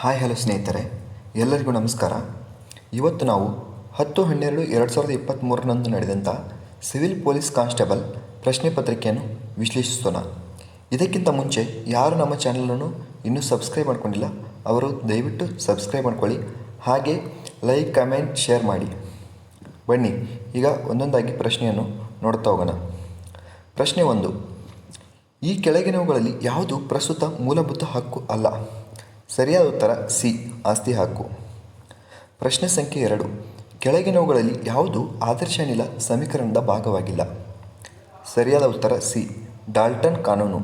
Hi hello ಸ್ನೇಹಿತರೆ. ಎಲ್ಲರಿಗೂ ನಮಸ್ಕಾರ. ಇವತ್ತು ನಾವು ಹತ್ತು ಹನ್ನೆರಡು ಎರಡು ಸಾವಿರದ ಇಪ್ಪತ್ತ್ಮೂರರಂದು ನಡೆದಂಥ ಸಿವಿಲ್ ಪೊಲೀಸ್ ಕಾನ್ಸ್ಟೇಬಲ್ ಪ್ರಶ್ನೆ ಪತ್ರಿಕೆಯನ್ನು ವಿಶ್ಲೇಷಿಸೋಣ. ಇದಕ್ಕಿಂತ ಮುಂಚೆ ಯಾರು ನಮ್ಮ ಚಾನಲನ್ನು ಇನ್ನೂ ಸಬ್ಸ್ಕ್ರೈಬ್ ಮಾಡ್ಕೊಂಡಿಲ್ಲ, ಅವರು ದಯವಿಟ್ಟು ಸಬ್ಸ್ಕ್ರೈಬ್ ಮಾಡ್ಕೊಳ್ಳಿ. ಹಾಗೆ ಲೈಕ್, ಕಮೆಂಟ್, ಶೇರ್ ಮಾಡಿ. ಬನ್ನಿ, ಈಗ ಒಂದೊಂದಾಗಿ ಪ್ರಶ್ನೆಯನ್ನು ನೋಡ್ತಾ ಹೋಗೋಣ. ಪ್ರಶ್ನೆ ಒಂದು. ಈ ಕೆಳಗಿನವುಗಳಲ್ಲಿ ಯಾವುದು ಪ್ರಸ್ತುತ ಮೂಲಭೂತ ಹಕ್ಕು ಅಲ್ಲ? ಸರಿಯಾದ ಉತ್ತರ ಸಿ, ಆಸ್ತಿ ಹಕ್ಕು. ಪ್ರಶ್ನೆ ಸಂಖ್ಯೆ ಎರಡು. ಕೆಳಗಿನವುಗಳಲ್ಲಿ ಯಾವುದು ಆದರ್ಶ ಅನಿಲ ಸಮೀಕರಣದ ಭಾಗವಾಗಿಲ್ಲ? ಸರಿಯಾದ ಉತ್ತರ ಸಿ, ಡಾಲ್ಟನ್ ಕಾನೂನು.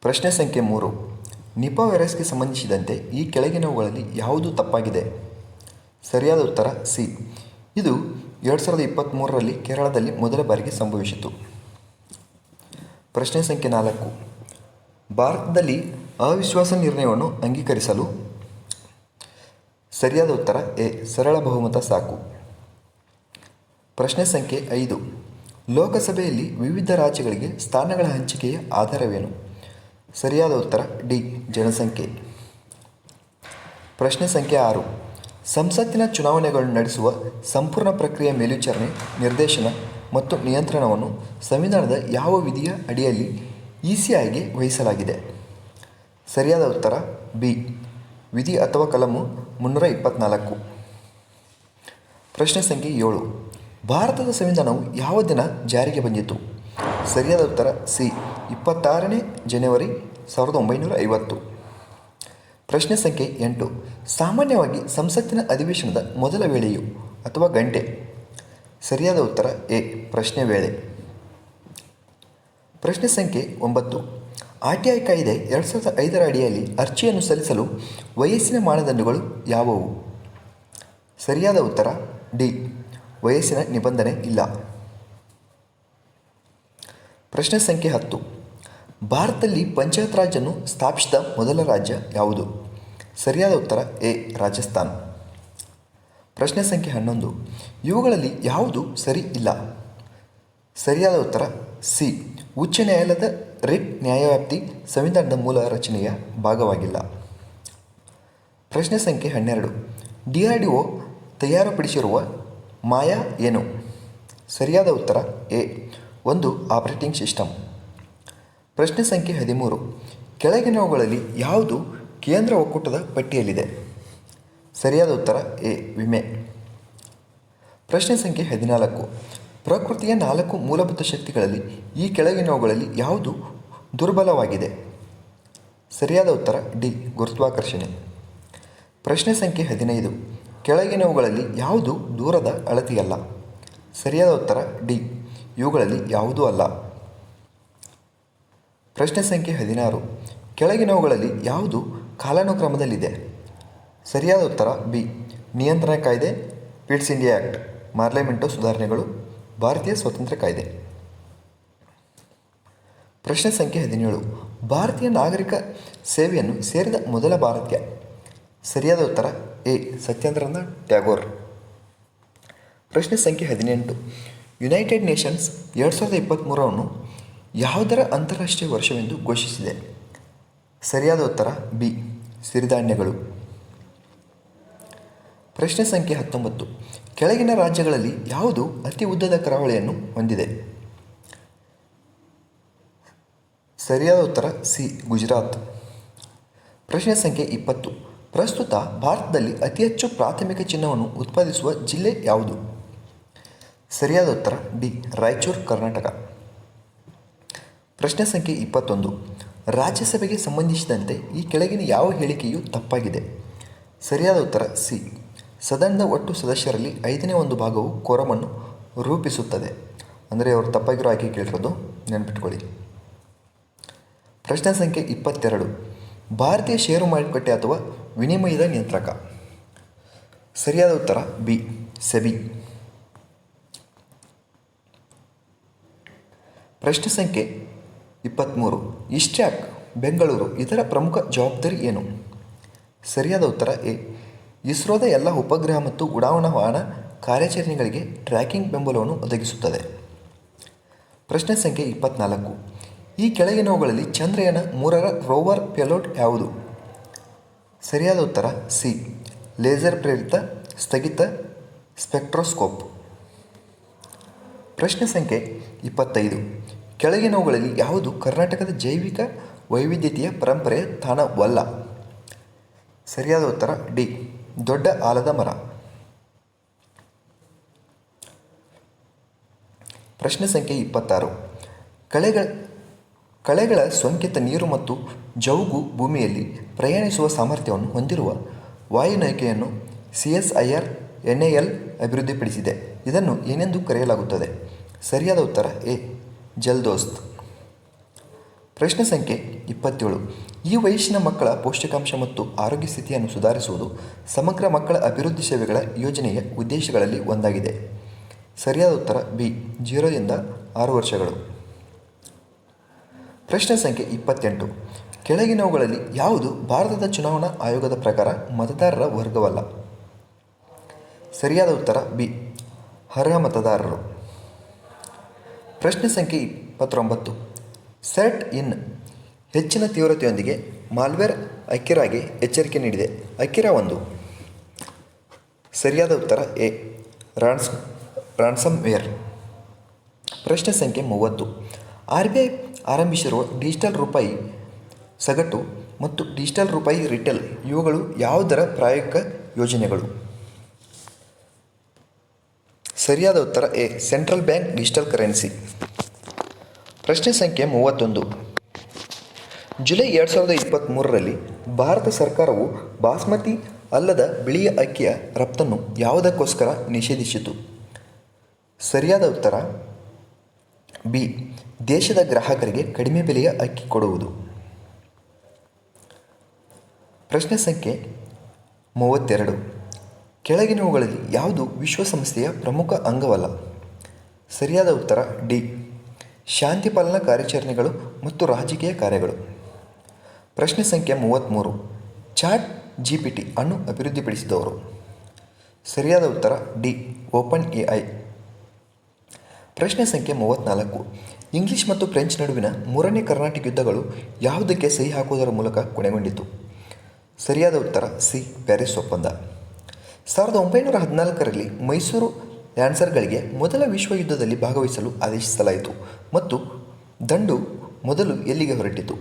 ಪ್ರಶ್ನೆ ಸಂಖ್ಯೆ ಮೂರು. ನಿಪಾ ವೈರಸ್ಗೆ ಸಂಬಂಧಿಸಿದಂತೆ ಈ ಕೆಳಗಿನವುಗಳಲ್ಲಿ ಯಾವುದು ತಪ್ಪಾಗಿದೆ? ಸರಿಯಾದ ಉತ್ತರ ಸಿ. ಇದು ಎರಡು ಸಾವಿರದ ಇಪ್ಪತ್ತ್ಮೂರರಲ್ಲಿ ಕೇರಳದಲ್ಲಿ ಮೊದಲ ಬಾರಿಗೆ ಸಂಭವಿಸಿತು ಪ್ರಶ್ನೆ ಸಂಖ್ಯೆ ನಾಲ್ಕು. ಭಾರತದಲ್ಲಿ ಅವಿಶ್ವಾಸ ನಿರ್ಣಯವನ್ನು ಅಂಗೀಕರಿಸಲು ಸರಿಯಾದ ಉತ್ತರ ಎ, ಸರಳ ಬಹುಮತ ಸಾಕು. ಪ್ರಶ್ನೆ ಸಂಖ್ಯೆ ಐದು. ಲೋಕಸಭೆಯಲ್ಲಿ ವಿವಿಧ ರಾಜ್ಯಗಳಿಗೆ ಸ್ಥಾನಗಳ ಹಂಚಿಕೆಯ ಆಧಾರವೇನು? ಸರಿಯಾದ ಉತ್ತರ ಡಿ, ಜನಸಂಖ್ಯೆ. ಪ್ರಶ್ನೆ ಸಂಖ್ಯೆ ಆರು. ಸಂಸತ್ತಿನ ಚುನಾವಣೆಗಳನ್ನು ನಡೆಸುವ ಸಂಪೂರ್ಣ ಪ್ರಕ್ರಿಯೆ ಮೇಲ್ವಿಚಾರಣೆ, ನಿರ್ದೇಶನ ಮತ್ತು ನಿಯಂತ್ರಣವನ್ನು ಸಂವಿಧಾನದ ಯಾವ ವಿಧಿಯ ಅಡಿಯಲ್ಲಿ ಇಸಿಐಗೆ ವಹಿಸಲಾಗಿದೆ? ಸರಿಯಾದ ಉತ್ತರ ಬಿ. ವಿಧಿ ಅಥವಾ ಕಲಮು ಮುನ್ನೂರ ಇಪ್ಪತ್ತ್ನಾಲ್ಕು ಪ್ರಶ್ನೆ ಸಂಖ್ಯೆ ಏಳು. ಭಾರತದ ಸಂವಿಧಾನವು ಯಾವ ದಿನ ಜಾರಿಗೆ ಬಂದಿತು? ಸರಿಯಾದ ಉತ್ತರ ಸಿ. ಇಪ್ಪತ್ತಾರನೇ ಜನವರಿ ಸಾವಿರದ ಒಂಬೈನೂರ ಐವತ್ತು. ಪ್ರಶ್ನೆ ಸಂಖ್ಯೆ ಎಂಟು. ಸಾಮಾನ್ಯವಾಗಿ ಸಂಸತ್ತಿನ ಅಧಿವೇಶನದ ಮೊದಲ ವೇಳೆಯು ಅಥವಾ ಗಂಟೆ? ಸರಿಯಾದ ಉತ್ತರ ಎ. ಪ್ರಶ್ನೆ ವೇಳೆ. ಪ್ರಶ್ನೆ ಸಂಖ್ಯೆ ಒಂಬತ್ತು. ಆರ್ ಟಿ ಐ ಕಾಯ್ದೆ ಎರಡು ಸಾವಿರದ ಐದರ ಅಡಿಯಲ್ಲಿ ಅರ್ಜಿಯನ್ನು ಸಲ್ಲಿಸಲು ವಯಸ್ಸಿನ ಮಾನದಂಡಗಳು ಯಾವುವು? ಸರಿಯಾದ ಉತ್ತರ, ಡಿ. ವಯಸ್ಸಿನ ನಿಬಂಧನೆ ಇಲ್ಲ. ಪ್ರಶ್ನೆ ಸಂಖ್ಯೆ ಹತ್ತು. ಭಾರತದಲ್ಲಿ ಪಂಚಾಯತ್ ರಾಜನ್ನು ಸ್ಥಾಪಿಸಿದ ಮೊದಲ ರಾಜ್ಯ ಯಾವುದು? ಸರಿಯಾದ ಉತ್ತರ, ಎ. ರಾಜಸ್ಥಾನ್. ಪ್ರಶ್ನೆ ಸಂಖ್ಯೆ ಹನ್ನೊಂದು. ಇವುಗಳಲ್ಲಿ ಯಾವುದು ಸರಿ ಇಲ್ಲ? ಸರಿಯಾದ ಉತ್ತರ, ಸಿ. ಉಚ್ಚ ನ್ಯಾಯಾಲಯದ ರಿಟ್ ನ್ಯಾಯವ್ಯಾಪ್ತಿ, ಸಂವಿಧಾನದ ಮೂಲ ರಚನೆಯ ಭಾಗವಾಗಿಲ್ಲ. ಪ್ರಶ್ನೆ ಸಂಖ್ಯೆ ಹನ್ನೆರಡು. ಡಿ ತಯಾರುಪಡಿಸಿರುವ ಮಾಯಾ ಏನು? ಸರಿಯಾದ ಉತ್ತರ, ಎ. ಒಂದು ಆಪರೇಟಿಂಗ್ ಸಿಸ್ಟಮ್. ಪ್ರಶ್ನೆ ಸಂಖ್ಯೆ ಹದಿಮೂರು. ಕೆಳಗಿನವುಗಳಲ್ಲಿ ಯಾವುದು ಕೇಂದ್ರ ಒಕ್ಕೂಟದ ಪಟ್ಟಿಯಲ್ಲಿದೆ? ಸರಿಯಾದ ಉತ್ತರ, ಎ. ವಿಮೆ. ಪ್ರಶ್ನೆ ಸಂಖ್ಯೆ ಹದಿನಾಲ್ಕು. ಪ್ರಕೃತಿಯ ನಾಲ್ಕು ಮೂಲಭೂತ ಶಕ್ತಿಗಳಲ್ಲಿ ಈ ಕೆಳಗಿನವುಗಳಲ್ಲಿ ಯಾವುದು ದುರ್ಬಲವಾಗಿದೆ? ಸರಿಯಾದ ಉತ್ತರ ಡಿ, ಗುರುತ್ವಾಕರ್ಷಣೆ. ಪ್ರಶ್ನೆ ಸಂಖ್ಯೆ ಹದಿನೈದು. ಕೆಳಗಿನವುಗಳಲ್ಲಿ ಯಾವುದು ದೂರದ ಅಳತೆಯಲ್ಲ? ಸರಿಯಾದ ಉತ್ತರ ಡಿ, ಇವುಗಳಲ್ಲಿ ಯಾವುದೂ ಅಲ್ಲ. ಪ್ರಶ್ನೆ ಸಂಖ್ಯೆ ಹದಿನಾರು. ಕೆಳಗಿನವುಗಳಲ್ಲಿ ಯಾವುದು ಕಾಲಾನುಕ್ರಮದಲ್ಲಿದೆ? ಸರಿಯಾದ ಉತ್ತರ ಬಿ, ನಿಯಂತ್ರಣ ಕಾಯ್ದೆ ಪಿಟ್ಸ್ ಇಂಡಿಯಾ ಆ್ಯಕ್ಟ್ ಮಾರ್ಲೆಮೆಂಟೋ ಸುಧಾರಣೆಗಳು. ಭಾರತೀಯ ಸ್ವಾತಂತ್ರ್ಯ ಕಾಯ್ದೆ. ಪ್ರಶ್ನೆ ಸಂಖ್ಯೆ ಹದಿನೇಳು. ಭಾರತೀಯ ನಾಗರಿಕ ಸೇವೆಯನ್ನು ಸೇರಿದ ಮೊದಲ ಭಾರತೀಯ. ಸರಿಯಾದ ಉತ್ತರ ಎ. ಸತ್ಯೇಂದ್ರನಾಥ್ ಟ್ಯಾಗೋರ್. ಪ್ರಶ್ನೆ ಸಂಖ್ಯೆ ಹದಿನೆಂಟು. ಯುನೈಟೆಡ್ ನೇಷನ್ಸ್ ಎರಡು ಸಾವಿರದ ಇಪ್ಪತ್ತ್ಮೂರನ್ನು ಯಾವುದರ ಅಂತಾರಾಷ್ಟ್ರೀಯ ವರ್ಷವೆಂದು ಘೋಷಿಸಿದೆ? ಸರಿಯಾದ ಉತ್ತರ ಬಿ. ಸಿರಿಧಾನ್ಯಗಳು. ಪ್ರಶ್ನೆ ಸಂಖ್ಯೆ ಹತ್ತೊಂಬತ್ತು. ಕೆಳಗಿನ ರಾಜ್ಯಗಳಲ್ಲಿ ಯಾವುದು ಅತಿ ಉದ್ದದ ಕರಾವಳಿಯನ್ನು ಹೊಂದಿದೆ? ಸರಿಯಾದ ಉತ್ತರ ಸಿ, ಗುಜರಾತ್. ಪ್ರಶ್ನೆ ಸಂಖ್ಯೆ ಇಪ್ಪತ್ತು. ಪ್ರಸ್ತುತ ಭಾರತದಲ್ಲಿ ಅತಿ ಹೆಚ್ಚು ಪ್ರಾಥಮಿಕ ಚಿನ್ನವನ್ನು ಉತ್ಪಾದಿಸುವ ಜಿಲ್ಲೆ ಯಾವುದು? ಸರಿಯಾದ ಉತ್ತರ ಡಿ, ರಾಯಚೂರು, ಕರ್ನಾಟಕ. ಪ್ರಶ್ನೆ ಸಂಖ್ಯೆ ಇಪ್ಪತ್ತೊಂದು. ರಾಜ್ಯಸಭೆಗೆ ಸಂಬಂಧಿಸಿದಂತೆ ಈ ಕೆಳಗಿನ ಯಾವ ಹೇಳಿಕೆಯು ತಪ್ಪಾಗಿದೆ? ಸರಿಯಾದ ಉತ್ತರ ಸಿ ಸದನದ ಒಟ್ಟು ಸದಸ್ಯರಲ್ಲಿ ಐದನೇ ಒಂದು ಭಾಗವು ಕೋರಮನ್ನು ರೂಪಿಸುತ್ತದೆ. ಅಂದರೆ ಅವರು ತಪ್ಪಾಗಿರೋ ಆಯ್ಕೆ ಕೇಳಿರೋದು ನೆನ್ಪಿಟ್ಕೊಳ್ಳಿ. ಪ್ರಶ್ನೆ ಸಂಖ್ಯೆ ಇಪ್ಪತ್ತೆರಡು. ಭಾರತೀಯ ಷೇರು ಮಾರುಕಟ್ಟೆ ಅಥವಾ ವಿನಿಮಯದ ನಿಯಂತ್ರಕ. ಸರಿಯಾದ ಉತ್ತರ ಬಿ, ಸೆಬಿ. ಪ್ರಶ್ನೆ ಸಂಖ್ಯೆ ಇಪ್ಪತ್ತ್ಮೂರು ಇಸ್ಟ್ಯಾಕ್ ಬೆಂಗಳೂರು ಇದರ ಪ್ರಮುಖ ಜವಾಬ್ದಾರಿ ಏನು? ಸರಿಯಾದ ಉತ್ತರ ಎ ಇಸ್ರೋದ ಎಲ್ಲ ಉಪಗ್ರಹ ಮತ್ತು ಉಡಾವಣಾ ವಾಹನ ಕಾರ್ಯಾಚರಣೆಗಳಿಗೆ ಟ್ರ್ಯಾಕಿಂಗ್ ಬೆಂಬಲವನ್ನು ಒದಗಿಸುತ್ತದೆ. ಪ್ರಶ್ನೆ ಸಂಖ್ಯೆ ಇಪ್ಪತ್ನಾಲ್ಕು. ಈ ಕೆಳಗಿನವುಗಳಲ್ಲಿ ಚಂದ್ರಯಾನ ಮೂರರ ರೋವರ್ ಪೆಲೋಟ್ ಯಾವುದು? ಸರಿಯಾದ ಉತ್ತರ ಸಿ. ಲೇಸರ್ ಪ್ರೇರಿತ ಸ್ಥಗಿತ ಸ್ಪೆಕ್ಟ್ರೋಸ್ಕೋಪ್. ಪ್ರಶ್ನೆ ಸಂಖ್ಯೆ ಇಪ್ಪತ್ತೈದು. ಕೆಳಗಿನವುಗಳಲ್ಲಿ ಯಾವುದು ಕರ್ನಾಟಕದ ಜೈವಿಕ ವೈವಿಧ್ಯತೆಯ ಪರಂಪರೆಯ ತಾಣವಲ್ಲ? ಸರಿಯಾದ ಉತ್ತರ ಡಿ. ದೊಡ್ಡ ಆಲದ ಮರ. ಪ್ರಶ್ನೆ ಸಂಖ್ಯೆ ಇಪ್ಪತ್ತಾರು. ಕಳೆಗಳ ಕಳೆಗಳ ಸೋಂಕಿತ ನೀರು ಮತ್ತು ಜೌಗು ಭೂಮಿಯಲ್ಲಿ ಪ್ರಯಾಣಿಸುವ ಸಾಮರ್ಥ್ಯವನ್ನು ಹೊಂದಿರುವ ವಾಯುನೌಕೆಯನ್ನು C S I R N A ಅಭಿವೃದ್ಧಿಪಡಿಸಿದೆ. ಇದನ್ನು ಏನೆಂದು ಕರೆಯಲಾಗುತ್ತದೆ? ಸರಿಯಾದ ಉತ್ತರ ಎ. ಜಲ್ದೋಸ್ತ್. ಪ್ರಶ್ನೆ ಸಂಖ್ಯೆ ಇಪ್ಪತ್ತೇಳು. ಈ ವಯಸ್ಸಿನ ಮಕ್ಕಳ ಪೌಷ್ಟಿಕಾಂಶ ಮತ್ತು ಆರೋಗ್ಯ ಸ್ಥಿತಿಯನ್ನು ಸುಧಾರಿಸುವುದು ಸಮಗ್ರ ಮಕ್ಕಳ ಅಭಿವೃದ್ಧಿ ಸೇವೆಗಳ ಯೋಜನೆಯ ಉದ್ದೇಶಗಳಲ್ಲಿ ಒಂದಾಗಿದೆ. ಸರಿಯಾದ ಉತ್ತರ ಬಿ ಜೀರೋದಿಂದ ಆರು ವರ್ಷಗಳು. ಪ್ರಶ್ನೆ ಸಂಖ್ಯೆ ಇಪ್ಪತ್ತೆಂಟು. ಕೆಳಗಿನವುಗಳಲ್ಲಿ ಯಾವುದು ಭಾರತದ ಚುನಾವಣಾ ಆಯೋಗದ ಪ್ರಕಾರ ಮತದಾರರ ವರ್ಗವಲ್ಲ? ಸರಿಯಾದ ಉತ್ತರ ಬಿ, ಅರ್ಹ ಮತದಾರರು. ಪ್ರಶ್ನೆ ಸಂಖ್ಯೆ ಇಪ್ಪತ್ತೊಂಬತ್ತು. ಸೆಟ್ ಇನ್ ಹೆಚ್ಚಿನ ತೀವ್ರತೆಯೊಂದಿಗೆ ಮಾಲ್ವೇರ್ ಅಕಿರಾಗೆ ಎಚ್ಚರಿಕೆ ನೀಡಿದೆ. ಅಕಿರಾ ಒಂದು. ಸರಿಯಾದ ಉತ್ತರ ಎ. ರಾನ್ಸ್ ರಾನ್ಸಮ್ ವೇರ್ ಪ್ರಶ್ನೆ ಸಂಖ್ಯೆ ಮೂವತ್ತು. ಆರ್ ಬಿ ಐ ಆರಂಭಿಸಿರುವ ಡಿಜಿಟಲ್ ರೂಪಾಯಿ ಸಗಟು ಮತ್ತು ಡಿಜಿಟಲ್ ರೂಪಾಯಿ ರಿಟೇಲ್ ಇವುಗಳು ಯಾವುದರ ಪ್ರಾಯೋಗಿಕ ಯೋಜನೆಗಳು? ಸರಿಯಾದ ಉತ್ತರ A. Central bank digital currency. ಪ್ರಶ್ನೆ ಸಂಖ್ಯೆ ಮೂವತ್ತೊಂದು. ಜುಲೈ ಎರಡು ಸಾವಿರದ ಇಪ್ಪತ್ತ್ಮೂರರಲ್ಲಿ ಭಾರತ ಸರ್ಕಾರವು ಬಾಸ್ಮತಿ ಅಲ್ಲದ ಬಿಳಿಯ ಅಕ್ಕಿಯ ರಫ್ತನ್ನು ಯಾವುದಕ್ಕೋಸ್ಕರ ನಿಷೇಧಿಸಿತು? ಸರಿಯಾದ ಉತ್ತರ, ಬಿ. ದೇಶದ ಗ್ರಾಹಕರಿಗೆ ಕಡಿಮೆ ಬೆಲೆಯ ಅಕ್ಕಿ ಕೊಡುವುದು. ಪ್ರಶ್ನೆ ಸಂಖ್ಯೆ ಮೂವತ್ತೆರಡು. ಕೆಳಗಿನವುಗಳಲ್ಲಿ ಯಾವುದು ವಿಶ್ವಸಂಸ್ಥೆಯ ಪ್ರಮುಖ ಅಂಗವಲ್ಲ? ಸರಿಯಾದ ಉತ್ತರ, ಡಿ. ಶಾಂತಿ ಪಾಲನಾ ಕಾರ್ಯಾಚರಣೆಗಳು ಮತ್ತು ರಾಜಕೀಯ ಕಾರ್ಯಗಳು. ಪ್ರಶ್ನೆ ಸಂಖ್ಯೆ ಮೂವತ್ತ್ಮೂರು ಚಾಟ್ ಜಿ ಪಿ ಟಿ ಅನ್ನು ಅಭಿವೃದ್ಧಿಪಡಿಸಿದವರು. ಸರಿಯಾದ ಉತ್ತರ ಡಿ, ಓಪನ್ ಎ ಐ ಪ್ರಶ್ನೆ ಸಂಖ್ಯೆ ಮೂವತ್ತ್ನಾಲ್ಕು ಇಂಗ್ಲಿಷ್ ಮತ್ತು ಫ್ರೆಂಚ್ ನಡುವಿನ ಮೂರನೇ ಕರ್ನಾಟಕ ಯುದ್ಧಗಳು ಯಾವುದಕ್ಕೆ ಸಹಿ ಹಾಕುವುದರ ಮೂಲಕ ಕೊನೆಗೊಂಡಿತು ಸರಿಯಾದ ಉತ್ತರ ಸಿ, ಪ್ಯಾರಿಸ್ ಒಪ್ಪಂದ. ಸಾವಿರದ ಒಂಬೈನೂರ ಹದಿನಾಲ್ಕರಲ್ಲಿ ಮೈಸೂರು ಲ್ಯಾನ್ಸರ್ಗಳಿಗೆ ಮೊದಲ ವಿಶ್ವ ಯುದ್ಧದಲ್ಲಿ ಭಾಗವಹಿಸಲು ಆದೇಶಿಸಲಾಯಿತು ಮತ್ತು ದಂಡು ಮೊದಲು ಎಲ್ಲಿಗೆ ಹೊರಟಿತು?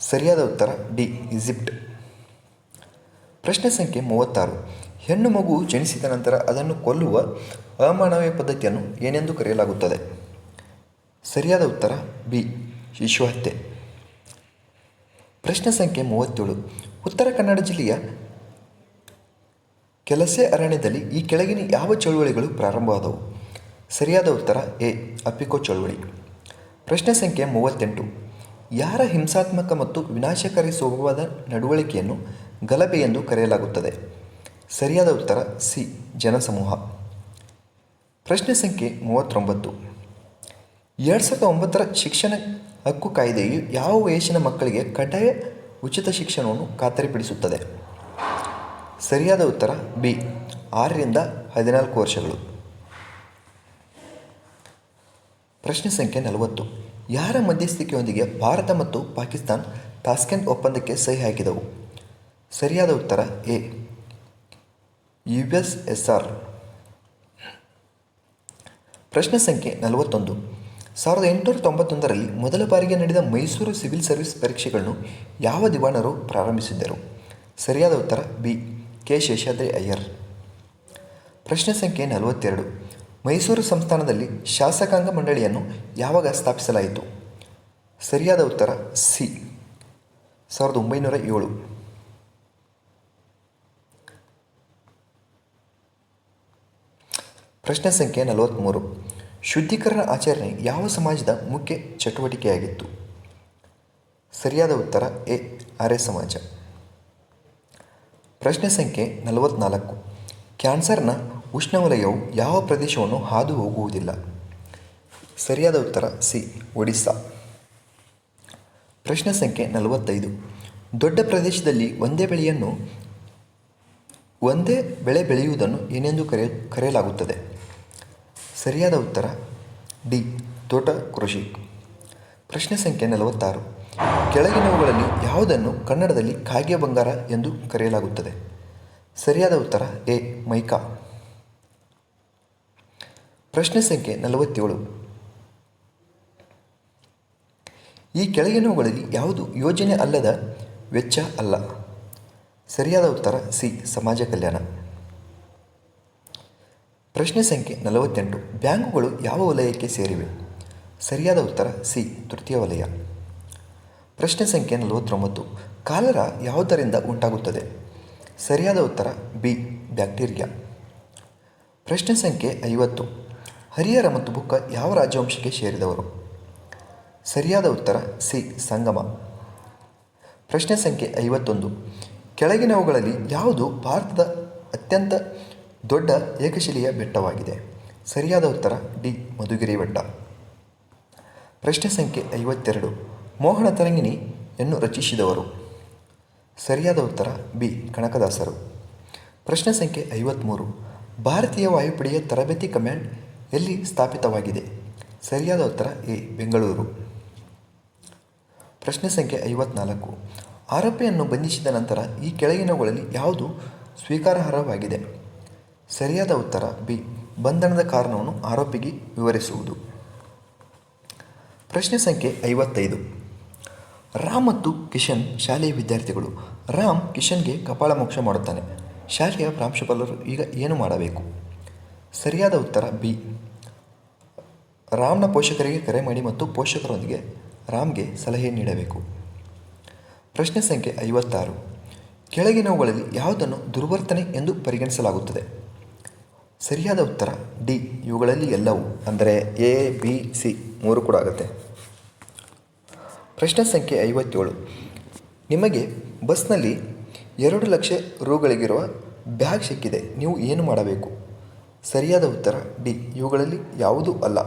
ಸರಿಯಾದ ಉತ್ತರ, ಡಿ, ಈಜಿಪ್ಟ್. ಪ್ರಶ್ನೆ ಸಂಖ್ಯೆ ಮೂವತ್ತಾರು. ಹೆಣ್ಣು ಮಗು ಜನಿಸಿದ ನಂತರ ಅದನ್ನು ಕೊಲ್ಲುವ ಅಮಾನವೀಯ ಪದ್ಧತಿಯನ್ನು ಏನೆಂದು ಕರೆಯಲಾಗುತ್ತದೆ? ಸರಿಯಾದ ಉತ್ತರ, ಬಿ, ಶಿಶುಹತ್ಯೆ. ಪ್ರಶ್ನೆ ಸಂಖ್ಯೆ ಮೂವತ್ತೇಳು. ಉತ್ತರ ಕನ್ನಡ ಜಿಲ್ಲೆಯ ಕೆಲಸೆ ಅರಣ್ಯದಲ್ಲಿ ಈ ಕೆಳಗಿನ ಯಾವ ಚಳುವಳಿಗಳು ಪ್ರಾರಂಭವಾದವು? ಸರಿಯಾದ ಉತ್ತರ, ಎ, ಅಪಿಕೋ ಚಳುವಳಿ. ಪ್ರಶ್ನೆ ಸಂಖ್ಯೆ ಮೂವತ್ತೆಂಟು. ಯಾರ ಹಿಂಸಾತ್ಮಕ ಮತ್ತು ವಿನಾಶಕಾರಿ ಸ್ವಭಾವದ ನಡವಳಿಕೆಯನ್ನು ಗಲಭೆ ಎಂದು ಕರೆಯಲಾಗುತ್ತದೆ? ಸರಿಯಾದ ಉತ್ತರ, ಸಿ, ಜನಸಮೂಹ. ಪ್ರಶ್ನೆ ಸಂಖ್ಯೆ ಮೂವತ್ತೊಂಬತ್ತು. ಎರಡು ಸಾವಿರದ ಒಂಬತ್ತರ ಶಿಕ್ಷಣ ಹಕ್ಕು ಕಾಯ್ದೆಯು ಯಾವ ವಯಸ್ಸಿನ ಮಕ್ಕಳಿಗೆ ಕಡ್ಡಾಯ ಉಚಿತ ಶಿಕ್ಷಣವನ್ನು ಖಾತರಿಪಡಿಸುತ್ತದೆ? ಸರಿಯಾದ ಉತ್ತರ ಬಿ. ಆರರಿಂದ ಹದಿನಾಲ್ಕು ವರ್ಷಗಳು. ಪ್ರಶ್ನೆ ಸಂಖ್ಯೆ ನಲವತ್ತು. ಯಾರ ಮಧ್ಯಸ್ಥಿಕೆಯೊಂದಿಗೆ ಭಾರತ ಮತ್ತು ಪಾಕಿಸ್ತಾನ್ ತಾಸ್ಕೆಂಟ್ ಒಪ್ಪಂದಕ್ಕೆ ಸಹಿ ಹಾಕಿದವು? ಸರಿಯಾದ ಉತ್ತರ A. U S S R ಪ್ರಶ್ನೆ ಸಂಖ್ಯೆ ನಲವತ್ತೊಂದು. ಸಾವಿರದ ಎಂಟುನೂರ ತೊಂಬತ್ತೊಂದರಲ್ಲಿ ಮೊದಲ ಬಾರಿಗೆ ನಡೆದ ಮೈಸೂರು ಸಿವಿಲ್ ಸರ್ವಿಸ್ ಪರೀಕ್ಷೆಗಳನ್ನು ಯಾವ ದಿವಾಣರು ಪ್ರಾರಂಭಿಸಿದ್ದರು? ಸರಿಯಾದ ಉತ್ತರ ಬಿ. ಕೆ ಶೇಷಾದ್ರಿ ಅಯ್ಯರ್. ಪ್ರಶ್ನೆ ಸಂಖ್ಯೆ ನಲವತ್ತೆರಡು. ಮೈಸೂರು ಸಂಸ್ಥಾನದಲ್ಲಿ ಶಾಸಕಾಂಗ ಮಂಡಳಿಯನ್ನು ಯಾವಾಗ ಸ್ಥಾಪಿಸಲಾಯಿತು? ಸರಿಯಾದ ಉತ್ತರ ಸಿ. ಸಾವಿರದ ಒಂಬೈನೂರ ಏಳು. ಪ್ರಶ್ನೆ ಸಂಖ್ಯೆ ನಲವತ್ತ್ಮೂರು ಶುದ್ಧೀಕರಣ ಆಚರಣೆ ಯಾವ ಸಮಾಜದ ಮುಖ್ಯ ಚಟುವಟಿಕೆಯಾಗಿತ್ತು? ಸರಿಯಾದ ಉತ್ತರ ಎ. ಆರ್ಯ ಸಮಾಜ. ಪ್ರಶ್ನೆ ಸಂಖ್ಯೆ ನಲವತ್ನಾಲ್ಕು. ಕ್ಯಾನ್ಸರ್ನ ಉಷ್ಣವಲಯವು ಯಾವ ಪ್ರದೇಶವನ್ನು ಹಾದು ಹೋಗುವುದಿಲ್ಲ ಸರಿಯಾದ ಉತ್ತರ ಸಿ, ಒಡಿಸ್ಸಾ. ಪ್ರಶ್ನೆ ಸಂಖ್ಯೆ ನಲವತ್ತೈದು. ದೊಡ್ಡ ಪ್ರದೇಶದಲ್ಲಿ ಒಂದೇ ಬೆಳೆಯನ್ನು, ಒಂದೇ ಬೆಳೆ ಬೆಳೆಯುವುದನ್ನು ಏನೆಂದು ಕರೆಯ ಕರೆಯಲಾಗುತ್ತದೆ? ಸರಿಯಾದ ಉತ್ತರ ಡಿ, ತೋಟ ಕೃಷಿ. ಪ್ರಶ್ನೆ ಸಂಖ್ಯೆ ನಲವತ್ತಾರು. ಕೆಳಗಿನವುಗಳಲ್ಲಿ ಯಾವುದನ್ನು ಕನ್ನಡದಲ್ಲಿ ಕಾಗೆ ಬಂಗಾರ ಎಂದು ಕರೆಯಲಾಗುತ್ತದೆ? ಸರಿಯಾದ ಉತ್ತರ ಎ, ಮೈಕಾ. ಪ್ರಶ್ನೆ ಸಂಖ್ಯೆ ನಲವತ್ತೇಳು. ಈ ಕೆಳಗಿನವುಗಳಲ್ಲಿ ಯಾವುದು ಯೋಜನೆ ಅಲ್ಲದ ವೆಚ್ಚ ಅಲ್ಲ? ಸರಿಯಾದ ಉತ್ತರ ಸಿ, ಸಮಾಜ ಕಲ್ಯಾಣ. ಪ್ರಶ್ನೆ ಸಂಖ್ಯೆ ನಲವತ್ತೆಂಟು. ಬ್ಯಾಂಕುಗಳು ಯಾವ ವಲಯಕ್ಕೆ ಸೇರಿವೆ? ಸರಿಯಾದ ಉತ್ತರ ಸಿ, ತೃತೀಯ ವಲಯ. ಪ್ರಶ್ನೆ ಸಂಖ್ಯೆ ನಲವತ್ತೊಂಬತ್ತು ಕಾಲರ ಯಾವುದರಿಂದ ಉಂಟಾಗುತ್ತದೆ? ಸರಿಯಾದ ಉತ್ತರ ಬಿ, ಬ್ಯಾಕ್ಟೀರಿಯಾ. ಪ್ರಶ್ನೆ ಸಂಖ್ಯೆ ಐವತ್ತು. ಹರಿಹರ ಮತ್ತು ಬುಕ್ಕ ಯಾವ ರಾಜವಂಶಕ್ಕೆ ಸೇರಿದವರು? ಸರಿಯಾದ ಉತ್ತರ ಸಿ, ಸಂಗಮ. ಪ್ರಶ್ನೆ ಸಂಖ್ಯೆ ಐವತ್ತೊಂದು. ಕೆಳಗಿನವುಗಳಲ್ಲಿ ಯಾವುದು ಭಾರತದ ಅತ್ಯಂತ ದೊಡ್ಡ ಏಕಶಿಲೆಯ ಬೆಟ್ಟವಾಗಿದೆ? ಸರಿಯಾದ ಉತ್ತರ ಡಿ ಮಧುಗಿರಿ ಬೆಟ್ಟ ಪ್ರಶ್ನೆ ಸಂಖ್ಯೆ ಐವತ್ತೆರಡು. ಮೋಹನ ತರಂಗಿಣಿಯನ್ನು ರಚಿಸಿದವರು. ಸರಿಯಾದ ಉತ್ತರ ಬಿ. ಕನಕದಾಸರು. ಪ್ರಶ್ನೆ ಸಂಖ್ಯೆ ಐವತ್ತ್ಮೂರು ಭಾರತೀಯ ವಾಯುಪಡೆಯ ತರಬೇತಿ ಕಮಾಂಡ್ ಎಲ್ಲಿ ಸ್ಥಾಪಿತವಾಗಿದೆ? ಸರಿಯಾದ ಉತ್ತರ ಎ. ಬೆಂಗಳೂರು. ಪ್ರಶ್ನೆ ಸಂಖ್ಯೆ ಐವತ್ನಾಲ್ಕು. ಆರೋಪಿಯನ್ನು ಬಂಧಿಸಿದ ನಂತರ ಈ ಕೆಳಗಿನವುಗಳಲ್ಲಿ ಯಾವುದು ಸ್ವೀಕಾರಾರ್ಹವಾಗಿದೆ? ಸರಿಯಾದ ಉತ್ತರ ಬಿ. ಬಂಧನದ ಕಾರಣವನ್ನು ಆರೋಪಿಗೆ ವಿವರಿಸುವುದು. ಪ್ರಶ್ನೆ ಸಂಖ್ಯೆ ಐವತ್ತೈದು. ರಾಮ್ ಮತ್ತು ಕಿಶನ್ ಶಾಲೆಯ ವಿದ್ಯಾರ್ಥಿಗಳು. ರಾಮ್ ಕಿಶನ್ಗೆ ಕಪಾಳ ಮೋಕ್ಷ ಮಾಡುತ್ತಾನೆ. ಶಾಲೆಯ ಪ್ರಾಂಶುಪಾಲರು ಈಗ ಏನು ಮಾಡಬೇಕು? ಸರಿಯಾದ ಉತ್ತರ ಬಿ. ರಾಮ್ನ ಪೋಷಕರಿಗೆ ಕರೆ ಮಾಡಿ ಮತ್ತು ಪೋಷಕರೊಂದಿಗೆ ರಾಮ್ಗೆ ಸಲಹೆ ನೀಡಬೇಕು. ಪ್ರಶ್ನೆ ಸಂಖ್ಯೆ ಐವತ್ತಾರು. ಕೆಳಗಿನವುಗಳಲ್ಲಿ ಯಾವುದನ್ನು ದುರ್ವರ್ತನೆ ಎಂದು ಪರಿಗಣಿಸಲಾಗುತ್ತದೆ? ಸರಿಯಾದ ಉತ್ತರ ಡಿ. ಇವುಗಳಲ್ಲಿ ಎಲ್ಲವೂ, ಅಂದರೆ ಎ, ಬಿ, ಸಿ, ಮೂರು ಕೂಡ ಆಗುತ್ತೆ. ಪ್ರಶ್ನೆ ಸಂಖ್ಯೆ ಐವತ್ತೇಳು. ನಿಮಗೆ ಬಸ್ನಲ್ಲಿ ಎರಡು ಲಕ್ಷ ರೂಗಳಿಗಿರುವ ಬ್ಯಾಗ್ ಸಿಕ್ಕಿದೆ, ನೀವು ಏನು ಮಾಡಬೇಕು? ಸರಿಯಾದ ಉತ್ತರ, ಡಿ, ಇವುಗಳಲ್ಲಿ ಯಾವುದೂ ಅಲ್ಲ.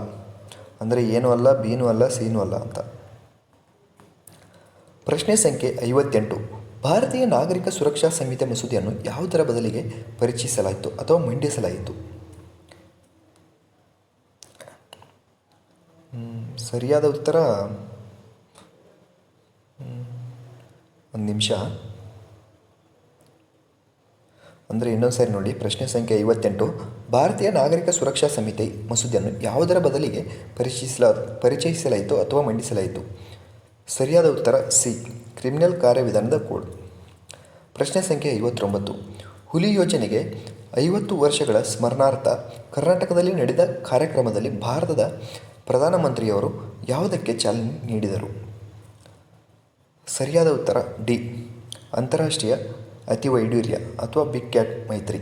ಅಂದರೆ ಏನೂ ಅಲ್ಲ, ಬಿನೂ ಅಲ್ಲ, ಸಿನೂ ಅಲ್ಲ ಅಂತ. ಪ್ರಶ್ನೆ ಸಂಖ್ಯೆ ಐವತ್ತೆಂಟು. ಭಾರತೀಯ ನಾಗರಿಕ ಸುರಕ್ಷಾ ಸಂಹಿತೆ ಮಸೂದೆಯನ್ನು ಯಾವುದರ ಬದಲಿಗೆ ಪರಿಚಯಿಸಲಾಯಿತು ಅಥವಾ ಮಂಡಿಸಲಾಯಿತು? ಸರಿಯಾದ ಉತ್ತರ ಒಂದು ನಿಮಿಷ. ಅಂದರೆ ಇನ್ನೊಂದು ಸಾರಿ ನೋಡಿ, ಪ್ರಶ್ನೆ ಸಂಖ್ಯೆ ಐವತ್ತೆಂಟು. ಭಾರತೀಯ ನಾಗರಿಕ ಸುರಕ್ಷಾ ಸಮಿತಿ ಮಸೂದೆಯನ್ನು ಯಾವುದರ ಬದಲಿಗೆ ಪರಿಚಯಿಸಲ ಪರಿಚಯಿಸಲಾಯಿತು ಅಥವಾ ಮಂಡಿಸಲಾಯಿತು? ಸರಿಯಾದ ಉತ್ತರ ಸಿ, ಕ್ರಿಮಿನಲ್ ಕಾರ್ಯವಿಧಾನದ ಕೋಡ್. ಪ್ರಶ್ನೆ ಸಂಖ್ಯೆ ಐವತ್ತೊಂಬತ್ತು. ಹುಲಿ ಯೋಜನೆಗೆ ಐವತ್ತು ವರ್ಷಗಳ ಸ್ಮರಣಾರ್ಥ ಕರ್ನಾಟಕದಲ್ಲಿ ನಡೆದ ಕಾರ್ಯಕ್ರಮದಲ್ಲಿ ಭಾರತದ ಪ್ರಧಾನಮಂತ್ರಿಯವರು ಯಾವುದಕ್ಕೆ ಚಾಲನೆ ನೀಡಿದರು? ಸರಿಯಾದ ಉತ್ತರ, ಡಿ. ಅಂತಾರಾಷ್ಟ್ರೀಯ ಅತಿವೈಡೂರ್ಯ ಅಥವಾ ಬಿಗ್ ಕ್ಯಾಟ್ ಮೈತ್ರಿ.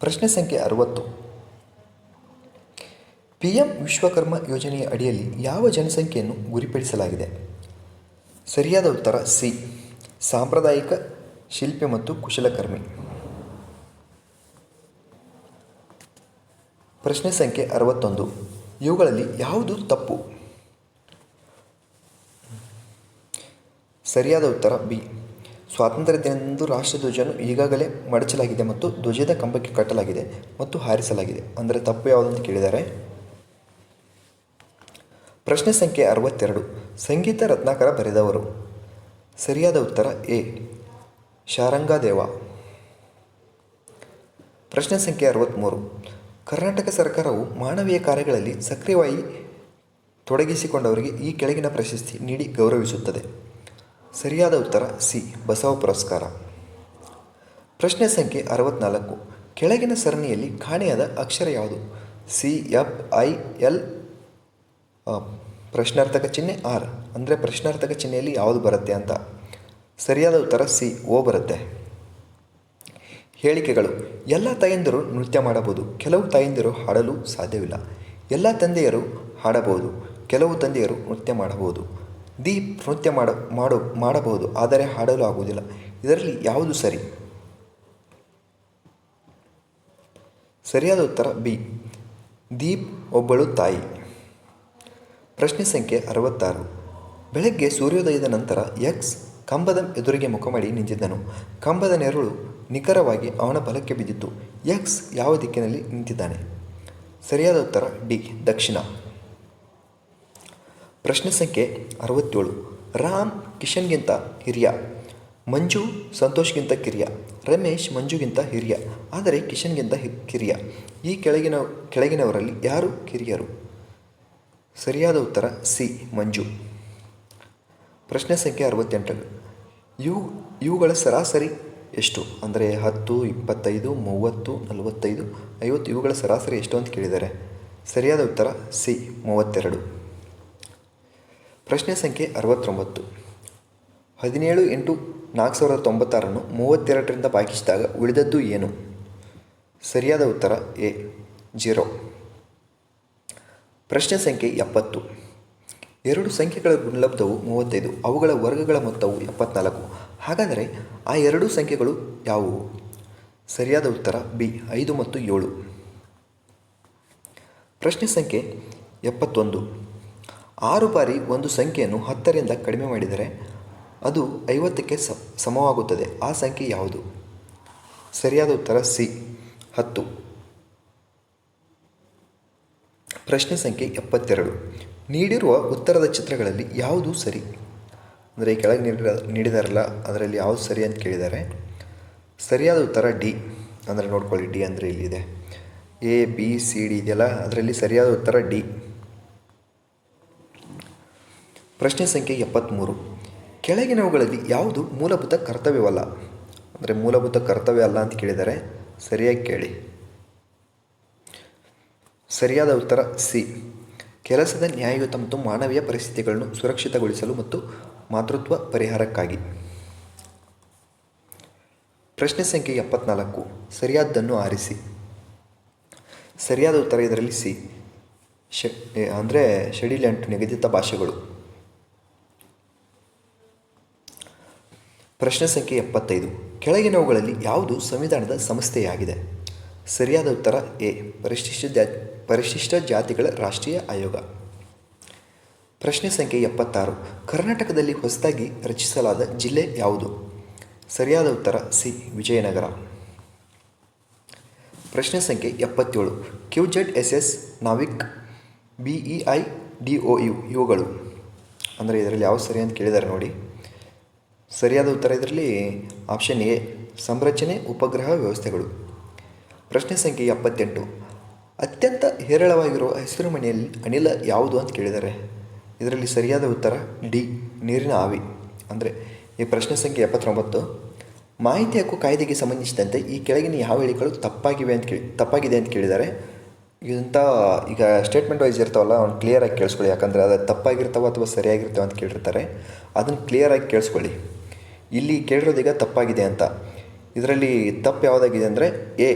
ಪ್ರಶ್ನೆ ಸಂಖ್ಯೆ ಅರವತ್ತು. ಪಿ ಎಂ ವಿಶ್ವಕರ್ಮ ಯೋಜನೆಯ ಅಡಿಯಲ್ಲಿ ಯಾವ ಜನಸಂಖ್ಯೆಯನ್ನು ಗುರಿಪಡಿಸಲಾಗಿದೆ? ಸರಿಯಾದ ಉತ್ತರ, ಸಿ. ಸಾಂಪ್ರದಾಯಿಕ ಶಿಲ್ಪಿ ಮತ್ತು ಕುಶಲಕರ್ಮಿ. ಪ್ರಶ್ನೆ ಸಂಖ್ಯೆ ಅರವತ್ತೊಂದು. ಇವುಗಳಲ್ಲಿ ಯಾವುದು ತಪ್ಪು? ಸರಿಯಾದ ಉತ್ತರ ಬಿ. ಸ್ವಾತಂತ್ರ್ಯ ದಿನದಂದು ರಾಷ್ಟ್ರಧ್ವಜವನ್ನು ಈಗಾಗಲೇ ಮಡಚಲಾಗಿದೆ ಮತ್ತು ಧ್ವಜದ ಕಂಬಕ್ಕೆ ಕಟ್ಟಲಾಗಿದೆ ಮತ್ತು ಹಾರಿಸಲಾಗಿದೆ. ಅಂದರೆ ತಪ್ಪು ಯಾವುದಂತ ಕೇಳಿದ್ದಾರೆ ಪ್ರಶ್ನೆ ಸಂಖ್ಯೆ ಅರವತ್ತೆರಡು. ಸಂಗೀತ ರತ್ನಾಕರ ಬರೆದವರು. ಸರಿಯಾದ ಉತ್ತರ ಎ. ಶಾರಂಗಾದೇವ. ಪ್ರಶ್ನೆ ಸಂಖ್ಯೆ ಅರವತ್ತ್ಮೂರು. ಕರ್ನಾಟಕ ಸರ್ಕಾರವು ಮಾನವೀಯ ಕಾರ್ಯಗಳಲ್ಲಿ ಸಕ್ರಿಯವಾಗಿ ತೊಡಗಿಸಿಕೊಂಡವರಿಗೆ ಈ ಕೆಳಗಿನ ಪ್ರಶಸ್ತಿ ನೀಡಿ ಗೌರವಿಸುತ್ತದೆ. ಸರಿಯಾದ ಉತ್ತರ ಸಿ, ಬಸವ ಪುರಸ್ಕಾರ. ಪ್ರಶ್ನೆ ಸಂಖ್ಯೆ ಅರವತ್ನಾಲ್ಕು. ಕೆಳಗಿನ ಸರಣಿಯಲ್ಲಿ ಕಾಣೆಯಾದ ಅಕ್ಷರ ಯಾವುದು? ಸಿ, ಎಫ್, ಐ, ಎಲ್ ಪ್ರಶ್ನಾರ್ಥಕ ಚಿಹ್ನೆ ಆರ್. ಅಂದರೆ ಪ್ರಶ್ನಾರ್ಥಕ ಚಿಹ್ನೆಯಲ್ಲಿ ಯಾವುದು ಬರುತ್ತೆ ಅಂತ. ಸರಿಯಾದ ಉತ್ತರ ಸಿ, ಓ ಬರುತ್ತೆ. ಹೇಳಿಕೆಗಳು. ಎಲ್ಲ ತಾಯಂದಿರು ನೃತ್ಯ ಮಾಡಬಹುದು. ಕೆಲವು ತಾಯಂದಿರು ಹಾಡಲು ಸಾಧ್ಯವಿಲ್ಲ. ಎಲ್ಲ ತಂದೆಯರು ಹಾಡಬಹುದು. ಕೆಲವು ತಂದೆಯರು ನೃತ್ಯ ಮಾಡಬಹುದು. ದೀಪ್ ನೃತ್ಯ ಮಾಡ, ಮಾಡು, ಮಾಡಬಹುದು, ಆದರೆ ಹಾಡಲು ಆಗುವುದಿಲ್ಲ. ಇದರಲ್ಲಿ ಯಾವುದು ಸರಿ? ಸರಿಯಾದ ಉತ್ತರ ಬಿ. ದೀಪ್ ಒಬ್ಬಳು ತಾಯಿ. ಪ್ರಶ್ನೆ ಸಂಖ್ಯೆ ಅರವತ್ತಾರು. ಬೆಳಗ್ಗೆ ಸೂರ್ಯೋದಯದ ನಂತರ ಎಕ್ಸ್ ಕಂಬದ ಎದುರಿಗೆ ಮುಖ ಮಾಡಿ ನಿಂತಿದ್ದನು. ಕಂಬದ ನೆರಳು ನಿಖರವಾಗಿ ಅವನ ಬಲಕ್ಕೆ ಬಿದ್ದಿತ್ತು. ಎಕ್ಸ್ ಯಾವ ದಿಕ್ಕಿನಲ್ಲಿ ನಿಂತಿದ್ದಾನೆ? ಸರಿಯಾದ ಉತ್ತರ ಡಿ. ದಕ್ಷಿಣ. ಪ್ರಶ್ನೆ ಸಂಖ್ಯೆ ಅರವತ್ತೇಳು. ರಾಮ್ ಕಿಶನ್ಗಿಂತ ಹಿರಿಯ, ಮಂಜು ಸಂತೋಷ್ಗಿಂತ ಕಿರಿಯ, ರಮೇಶ್ ಮಂಜುಗಿಂತ ಹಿರಿಯ, ಆದರೆ ಕಿಶನ್ಗಿಂತ ಹಿ, ಕಿರಿಯ. ಈ ಕೆಳಗಿನ, ಕೆಳಗಿನವರಲ್ಲಿ ಯಾರು ಕಿರಿಯರು? ಸರಿಯಾದ ಉತ್ತರ ಸಿ, ಮಂಜು. ಪ್ರಶ್ನೆ ಸಂಖ್ಯೆ ಅರವತ್ತೆಂಟು ಇವು ಇವುಗಳ ಸರಾಸರಿ ಎಷ್ಟು? ಅಂದರೆ ಹತ್ತು, ಇಪ್ಪತ್ತೈದು, ಮೂವತ್ತು, ನಲವತ್ತೈದು, ಐವತ್ತು ಇವುಗಳ ಸರಾಸರಿ ಎಷ್ಟು ಅಂತ ಕೇಳಿದ್ದಾರೆ ಸರಿಯಾದ ಉತ್ತರ ಸಿ, ಮೂವತ್ತೆರಡು. ಪ್ರಶ್ನೆ ಸಂಖ್ಯೆ ಅರವತ್ತೊಂಬತ್ತು. ಹದಿನೇಳು ಎಂಟು ನಾಲ್ಕು ಸಾವಿರದ ತೊಂಬತ್ತಾರನ್ನು ಮೂವತ್ತೆರಡರಿಂದ ಭಾಗಿಸಿದಾಗ ಉಳಿದದ್ದು ಏನು? ಸರಿಯಾದ ಉತ್ತರ ಎ, ಜೀರೋ. ಪ್ರಶ್ನೆ ಸಂಖ್ಯೆ ಎಪ್ಪತ್ತು. ಎರಡು ಸಂಖ್ಯೆಗಳ ಗುಣಲಬ್ಧವು ಮೂವತ್ತೈದು, ಅವುಗಳ ವರ್ಗಗಳ ಮೊತ್ತವು ಎಪ್ಪತ್ನಾಲ್ಕು. ಹಾಗಾದರೆ ಆ ಎರಡು ಸಂಖ್ಯೆಗಳು ಯಾವುವು? ಸರಿಯಾದ ಉತ್ತರ ಬಿ, ಐದು ಮತ್ತು ಏಳು. ಪ್ರಶ್ನೆ ಸಂಖ್ಯೆ ಎಪ್ಪತ್ತೊಂದು. ಆರು ಬಾರಿ ಒಂದು ಸಂಖ್ಯೆಯನ್ನು ಹತ್ತರಿಂದ ಕಡಿಮೆ ಮಾಡಿದರೆ ಅದು ಐವತ್ತಕ್ಕೆ ಸಮವಾಗುತ್ತದೆ. ಆ ಸಂಖ್ಯೆ ಯಾವುದು? ಸರಿಯಾದ ಉತ್ತರ ಸಿ, ಹತ್ತು. ಪ್ರಶ್ನೆ ಸಂಖ್ಯೆ ಎಪ್ಪತ್ತೆರಡು. ನೀಡಿರುವ ಉತ್ತರದ ಚಿತ್ರಗಳಲ್ಲಿ ಯಾವುದು ಸರಿ? ಅಂದರೆ ಕೆಳಗೆ ನೀಡಿರ ನೀಡಿದಾರಲ್ಲ, ಅದರಲ್ಲಿ ಯಾವುದು ಸರಿ ಅಂತ ಕೇಳಿದ್ದಾರೆ. ಸರಿಯಾದ ಉತ್ತರ ಡಿ. ಅಂದರೆ ನೋಡ್ಕೊಳ್ಳಿ, ಡಿ ಅಂದರೆ ಇಲ್ಲಿದೆ ಎ, ಬಿ, ಸಿ, ಡಿ ಇದೆಯಲ್ಲ, ಅದರಲ್ಲಿ ಸರಿಯಾದ ಉತ್ತರ ಡಿ. ಪ್ರಶ್ನೆ ಸಂಖ್ಯೆ ಎಪ್ಪತ್ತ್ಮೂರು ಕೆಳಗಿನವುಗಳಲ್ಲಿ ಯಾವುದು ಮೂಲಭೂತ ಕರ್ತವ್ಯವಲ್ಲ? ಅಂದರೆ ಮೂಲಭೂತ ಕರ್ತವ್ಯ ಅಲ್ಲ ಅಂತ ಕೇಳಿದರೆ ಸರಿಯಾಗಿ ಕೇಳಿ. ಸರಿಯಾದ ಉತ್ತರ ಸಿ. ಕೆಲಸದ ನ್ಯಾಯಯುತ ಮತ್ತು ಮಾನವೀಯ ಪರಿಸ್ಥಿತಿಗಳನ್ನು ಸುರಕ್ಷಿತಗೊಳಿಸಲು ಮತ್ತು ಮಾತೃತ್ವ ಪರಿಹಾರಕ್ಕಾಗಿ. ಪ್ರಶ್ನೆ ಸಂಖ್ಯೆ ಎಪ್ಪತ್ನಾಲ್ಕು. ಸರಿಯಾದ್ದನ್ನು ಆರಿಸಿ. ಸರಿಯಾದ ಉತ್ತರ ಇದರಲ್ಲಿ ಸಿ. ಶ, ಅಂದರೆ ಶೆಡ್ಯೂಲ್ ನಿಗದಿತ ಭಾಷೆಗಳು. ಪ್ರಶ್ನೆ ಸಂಖ್ಯೆ ಎಪ್ಪತ್ತೈದು. ಕೆಳಗಿನವುಗಳಲ್ಲಿ ಯಾವುದು ಸಂವಿಧಾನದ ಸಂಸ್ಥೆಯಾಗಿದೆ ಸರಿಯಾದ ಉತ್ತರ ಎ. ಪರಿಶಿಷ್ಟ ಜಾ ಪರಿಶಿಷ್ಟ ಜಾತಿಗಳ ರಾಷ್ಟ್ರೀಯ ಆಯೋಗ. ಪ್ರಶ್ನೆ ಸಂಖ್ಯೆ ಎಪ್ಪತ್ತಾರು. ಕರ್ನಾಟಕದಲ್ಲಿ ಹೊಸದಾಗಿ ರಚಿಸಲಾದ ಜಿಲ್ಲೆ ಯಾವುದು? ಸರಿಯಾದ ಉತ್ತರ ಸಿ. ವಿಜಯನಗರ. ಪ್ರಶ್ನೆ ಸಂಖ್ಯೆ ಎಪ್ಪತ್ತೇಳು. Q Z S S NavIC B E I D O U ಇವುಗಳು. ಅಂದರೆ ಇದರಲ್ಲಿ ಯಾವ ಸರಿ ಅಂತ ಕೇಳಿದ್ದಾರೆ ನೋಡಿ. ಸರಿಯಾದ ಉತ್ತರ ಇದರಲ್ಲಿ ಆಪ್ಷನ್ ಎ ಸಂರಚನೆ, ಉಪಗ್ರಹ, ವ್ಯವಸ್ಥೆಗಳು. ಪ್ರಶ್ನೆ ಸಂಖ್ಯೆ ಎಪ್ಪತ್ತೆಂಟು. ಅತ್ಯಂತ ಹೇರಳವಾಗಿರುವ ಹಸಿರುಮನೆಯಲ್ಲಿ ಅನಿಲ ಯಾವುದು ಅಂತ ಕೇಳಿದ್ದಾರೆ ಇದರಲ್ಲಿ ಸರಿಯಾದ ಉತ್ತರ ಡಿ ನೀರಿನ ಆವಿ. ಅಂದರೆ ಈ ಪ್ರಶ್ನೆ ಸಂಖ್ಯೆ ಎಪ್ಪತ್ತೊಂಬತ್ತು. ಮಾಹಿತಿ ಹಕ್ಕು ಕಾಯ್ದೆಗೆ ಸಂಬಂಧಿಸಿದಂತೆ ಈ ಕೆಳಗಿನ ಯಾವ ಹೇಳಿಕೆಗಳು ತಪ್ಪಾಗಿವೆ ಅಂತ ಕೇಳಿ, ತಪ್ಪಾಗಿದೆ ಅಂತ ಕೇಳಿದ್ದಾರೆ ಇಂಥ ಈಗ ಸ್ಟೇಟ್ಮೆಂಟ್ ವೈಸ್ ಇರ್ತಾವಲ್ಲ, ಅವ್ನು ಕ್ಲಿಯರಾಗಿ ಕೇಳಿಸ್ಕೊಳ್ಳಿ. ಯಾಕಂದರೆ ಅದು ತಪ್ಪಾಗಿರ್ತಾವ ಅಥವಾ ಸರಿಯಾಗಿರ್ತಾವೆ ಅಂತ ಕೇಳಿರ್ತಾರೆ. ಅದನ್ನು ಕ್ಲಿಯರಾಗಿ ಕೇಳಿಸ್ಕೊಳ್ಳಿ. ಇಲ್ಲಿ ಕೇಳಿರೋದೀಗ ತಪ್ಪಾಗಿದೆ ಅಂತ. ಇದರಲ್ಲಿ ತಪ್ಪು ಯಾವುದಾಗಿದೆ ಅಂದರೆ ಎ,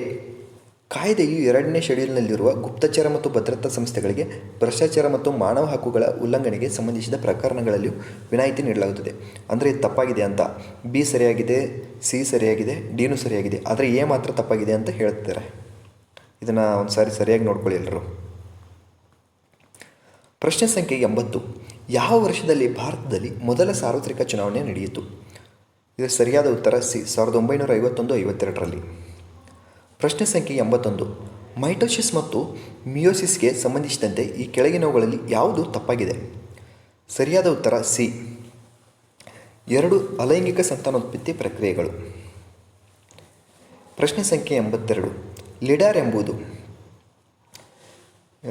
ಕಾಯ್ದೆಯು ಎರಡನೇ ಶೆಡ್ಯೂಲ್ನಲ್ಲಿರುವ ಗುಪ್ತಚರ ಮತ್ತು ಭದ್ರತಾ ಸಂಸ್ಥೆಗಳಿಗೆ ಭ್ರಷ್ಟಾಚಾರ ಮತ್ತು ಮಾನವ ಹಕ್ಕುಗಳ ಉಲ್ಲಂಘನೆಗೆ ಸಂಬಂಧಿಸಿದ ಪ್ರಕರಣಗಳಲ್ಲಿಯೂ ವಿನಾಯಿತಿ ನೀಡಲಾಗುತ್ತದೆ. ಅಂದರೆ ತಪ್ಪಾಗಿದೆ ಅಂತ. ಬಿ ಸರಿಯಾಗಿದೆ, ಸಿ ಸರಿಯಾಗಿದೆ, ಡಿನೂ ಸರಿಯಾಗಿದೆ. ಆದರೆ ಎ ಮಾತ್ರ ತಪ್ಪಾಗಿದೆ ಅಂತ ಹೇಳ್ತಿದ್ದಾರೆ ಇದನ್ನು ಒಂದು ಸಾರಿ ಸರಿಯಾಗಿ ನೋಡ್ಕೊಳ್ಳಿ ಎಲ್ಲರೂ ಪ್ರಶ್ನೆ ಸಂಖ್ಯೆ ಎಂಬತ್ತು. ಯಾವ ವರ್ಷದಲ್ಲಿ ಭಾರತದಲ್ಲಿ ಮೊದಲ ಸಾರ್ವತ್ರಿಕ ಚುನಾವಣೆ ನಡೆಯಿತು? ಇದು ಸರಿಯಾದ ಉತ್ತರ ಸಿ, ಸಾವಿರದ ಒಂಬೈನೂರ ಐವತ್ತೊಂದು, ಐವತ್ತೆರಡರಲ್ಲಿ. ಪ್ರಶ್ನೆ ಸಂಖ್ಯೆ ಎಂಬತ್ತೊಂದು. ಮೈಟೋಸಿಸ್ ಮತ್ತು ಮಿಯೋಸಿಸ್ಗೆ ಸಂಬಂಧಿಸಿದಂತೆ ಈ ಕೆಳಗಿನವುಗಳಲ್ಲಿ ಯಾವುದು ತಪ್ಪಾಗಿದೆ? ಸರಿಯಾದ ಉತ್ತರ ಸಿ. ಎರಡು ಅಲೈಂಗಿಕ ಸಂತಾನೋತ್ಪತ್ತಿ ಪ್ರಕ್ರಿಯೆಗಳು. ಪ್ರಶ್ನೆ ಸಂಖ್ಯೆ ಎಂಬತ್ತೆರಡು. ಲಿಡಾರ್ ಎಂಬುದು?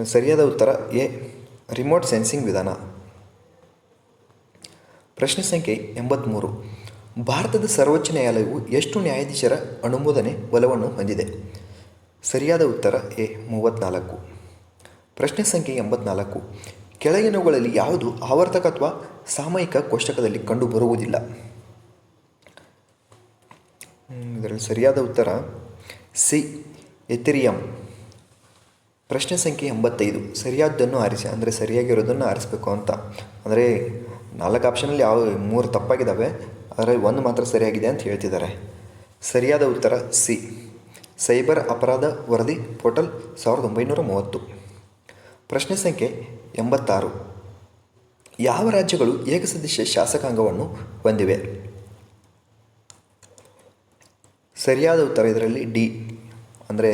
ಸರಿಯಾದ ಉತ್ತರ ಎ, ರಿಮೋಟ್ ಸೆನ್ಸಿಂಗ್ ವಿಧಾನ. ಪ್ರಶ್ನೆ ಸಂಖ್ಯೆ ಎಂಬತ್ತ್ಮೂರು ಭಾರತದ ಸರ್ವೋಚ್ಚ ನ್ಯಾಯಾಲಯವು ಎಷ್ಟು ನ್ಯಾಯಾಧೀಶರ ಅನುಮೋದನೆ ಒಲವನ್ನು ಹೊಂದಿದೆ? ಸರಿಯಾದ ಉತ್ತರ ಎ ಮೂವತ್ತ್ನಾಲ್ಕು ಪ್ರಶ್ನೆ ಸಂಖ್ಯೆ ಎಂಬತ್ನಾಲ್ಕು. ಕೆಳಗಿನವುಗಳಲ್ಲಿ ಯಾವುದು ಆವರ್ತಕ ಅಥವಾ ಸಾಮಯಿಕ ಕೋಷ್ಟಕದಲ್ಲಿ ಕಂಡುಬರುವುದಿಲ್ಲ? ಇದರಲ್ಲಿ ಸರಿಯಾದ ಉತ್ತರ ಸಿ, ಎಥಿರಿಯಂ. ಪ್ರಶ್ನೆ ಸಂಖ್ಯೆ ಎಂಬತ್ತೈದು. ಸರಿಯಾದ್ದನ್ನು ಆರಿಸಿ, ಅಂದರೆ ಸರಿಯಾಗಿರೋದನ್ನು ಆರಿಸಬೇಕು ಅಂತ. ಅಂದರೆ ನಾಲ್ಕು ಆಪ್ಷನಲ್ಲಿ ಯಾವ ಮೂರು ತಪ್ಪಾಗಿದ್ದಾವೆ ಆದರೆ ಒಂದು ಮಾತ್ರ ಸರಿಯಾಗಿದೆ ಅಂತ ಹೇಳ್ತಿದ್ದಾರೆ. ಸರಿಯಾದ ಉತ್ತರ ಸಿ. ಸೈಬರ್ ಅಪರಾಧ ವರದಿ ಪೋರ್ಟಲ್ ಸಾವಿರದ ಒಂಬೈನೂರ ಮೂವತ್ತು. ಪ್ರಶ್ನೆ ಸಂಖ್ಯೆ ಎಂಬತ್ತಾರು. ಯಾವ ರಾಜ್ಯಗಳು ಏಕಸದಸ್ಯ ಶಾಸಕಾಂಗವನ್ನು ಹೊಂದಿವೆ? ಸರಿಯಾದ ಉತ್ತರ ಇದರಲ್ಲಿ ಡಿ. ಅಂದರೆ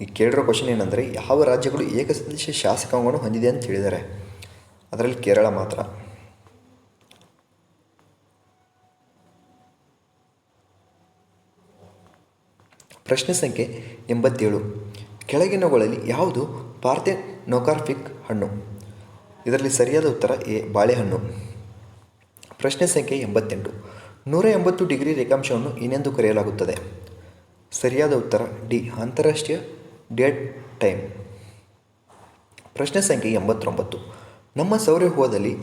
ಈ ಕೇಳಿರೋ ಕ್ವಶನ್ ಏನಂದರೆ ಯಾವ ರಾಜ್ಯಗಳು ಏಕಸದಸ್ಯ ಶಾಸಕಾಂಗವನ್ನು ಹೊಂದಿದೆ ಅಂತ ಹೇಳಿದ್ದಾರೆ. ಅದರಲ್ಲಿ ಕೇರಳ ಮಾತ್ರ. ಪ್ರಶ್ನೆ ಸಂಖ್ಯೆ ಎಂಬತ್ತೇಳು. ಕೆಳಗಿನವುಗಳಲ್ಲಿ ಯಾವುದು ಪಾರ್ಥೆನೊಕಾರ್ಫಿಕ್ ಹಣ್ಣು? ಇದರಲ್ಲಿ ಸರಿಯಾದ ಉತ್ತರ ಎ, ಬಾಳೆಹಣ್ಣು. ಪ್ರಶ್ನೆ ಸಂಖ್ಯೆ ಎಂಬತ್ತೆಂಟು. ನೂರ ಎಂಬತ್ತು ಡಿಗ್ರಿ ರೇಖಾಂಶವನ್ನು ಏನೆಂದು ಕರೆಯಲಾಗುತ್ತದೆ? ಸರಿಯಾದ ಉತ್ತರ ಡಿ, ಅಂತಾರಾಷ್ಟ್ರೀಯ ಡೇಟ್ ಟೈಮ್. ಪ್ರಶ್ನೆ ಸಂಖ್ಯೆ ಎಂಬತ್ತೊಂಬತ್ತು. ನಮ್ಮ ಸೌರವ್ಯೂಹದಲ್ಲಿ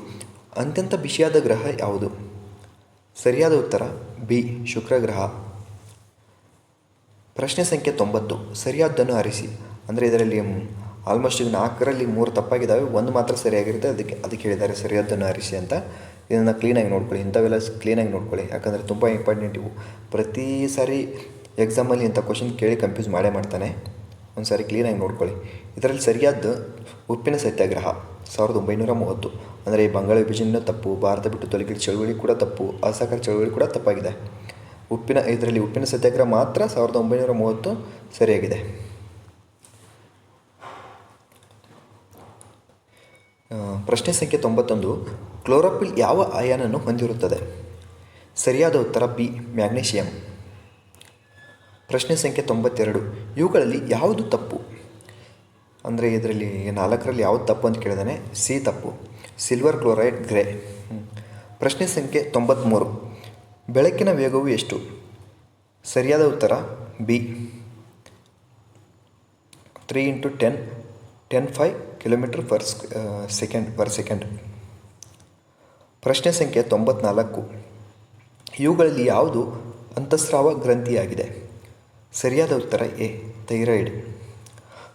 ಅತ್ಯಂತ ಬಿಸಿಯಾದ ಗ್ರಹ ಯಾವುದು? ಸರಿಯಾದ ಉತ್ತರ ಬಿ ಶುಕ್ರ ಗ್ರಹ ಪ್ರಶ್ನೆ ಸಂಖ್ಯೆ ತೊಂಬತ್ತು. ಸರಿಯಾದ್ದನ್ನು ಆರಿಸಿ. ಅಂದರೆ ಇದರಲ್ಲಿ ಆಲ್ಮೋಸ್ಟ್ ಈಗ ನಾಲ್ಕರಲ್ಲಿ ಮೂರು ತಪ್ಪಾಗಿದ್ದಾವೆ. ಒಂದು ಮಾತ್ರ ಸರಿಯಾಗಿರುತ್ತೆ. ಅದಕ್ಕೆ ಅದಕ್ಕೆ ಹೇಳಿದ್ದಾರೆ ಸರಿಯಾದ್ದನ್ನು ಆರಿಸಿ ಅಂತ. ಇದನ್ನು ಕ್ಲೀನಾಗಿ ನೋಡ್ಕೊಳ್ಳಿ. ಇಂಥವೆಲ್ಲ ಕ್ಲೀನಾಗಿ ನೋಡ್ಕೊಳ್ಳಿ. ಯಾಕಂದರೆ ತುಂಬ ಇಂಪಾರ್ಟೆಂಟ್ ಇವು. ಪ್ರತಿ ಸಾರಿ ಎಕ್ಸಾಮಲ್ಲಿ ಇಂಥ ಕ್ವಶನ್ ಕೇಳಿ ಕನ್ಫ್ಯೂಸ್ ಮಾಡೇ ಮಾಡ್ತಾನೆ. ಒಂದು ಸಾರಿ ಕ್ಲೀನಾಗಿ ನೋಡ್ಕೊಳ್ಳಿ. ಇದರಲ್ಲಿ ಸರಿಯಾದ್ದು ಉಪ್ಪಿನ ಸತ್ಯಾಗ್ರಹ. ಸಾವಿರದ ಒಂಬೈನೂರ ಮೂವತ್ತು. ಅಂದರೆ ಈ ಬಂಗಾಳ ವಿಭಜನೆ ತಪ್ಪು. ಭಾರತ ಬಿಟ್ಟು ತೊಲಗಿದ ಚಳುವಳಿ ಕೂಡ ತಪ್ಪು. ಅಸಹಕಾರ ಚಳುವಳಿ ಕೂಡ ತಪ್ಪಾಗಿದೆ. ಉಪ್ಪಿನ, ಇದರಲ್ಲಿ ಉಪ್ಪಿನ ಸತ್ಯಾಗ್ರಹ ಮಾತ್ರ ಸಾವಿರದ ಒಂಬೈನೂರ ಮೂವತ್ತು ಸರಿಯಾಗಿದೆ. ಪ್ರಶ್ನೆ ಸಂಖ್ಯೆ ತೊಂಬತ್ತೊಂದು. ಕ್ಲೋರೋಪಿಲ್ ಯಾವ ಅಯಾನನ್ನು ಹೊಂದಿರುತ್ತದೆ? ಸರಿಯಾದ ಉತ್ತರ ಬಿ, ಮ್ಯಾಗ್ನೀಷಿಯಂ. ಪ್ರಶ್ನೆ ಸಂಖ್ಯೆ ತೊಂಬತ್ತೆರಡು. ಇವುಗಳಲ್ಲಿ ಯಾವುದು ತಪ್ಪು? ಅಂದರೆ ಇದರಲ್ಲಿ ನಾಲ್ಕರಲ್ಲಿ ಯಾವುದು ತಪ್ಪು ಅಂತ ಕೇಳಿದಾನೆ? ಸಿ ತಪ್ಪು. Silver chloride grey. ಪ್ರಶ್ನೆ ಸಂಖ್ಯೆ ತೊಂಬತ್ತ್ಮೂರು ಬೆಳಕಿನ ವೇಗವು ಎಷ್ಟು? ಸರಿಯಾದ ಉತ್ತರ B three into ten ten five kilometre per second per second ಪ್ರಶ್ನೆ ಸಂಖ್ಯೆ ತೊಂಬತ್ನಾಲ್ಕು. ಇವುಗಳಲ್ಲಿ ಯಾವುದು ಅಂತಸ್ರಾವ ಗ್ರಂಥಿಯಾಗಿದೆ? ಸರಿಯಾದ ಉತ್ತರ ಎ ಥೈರಾಯ್ಡ್.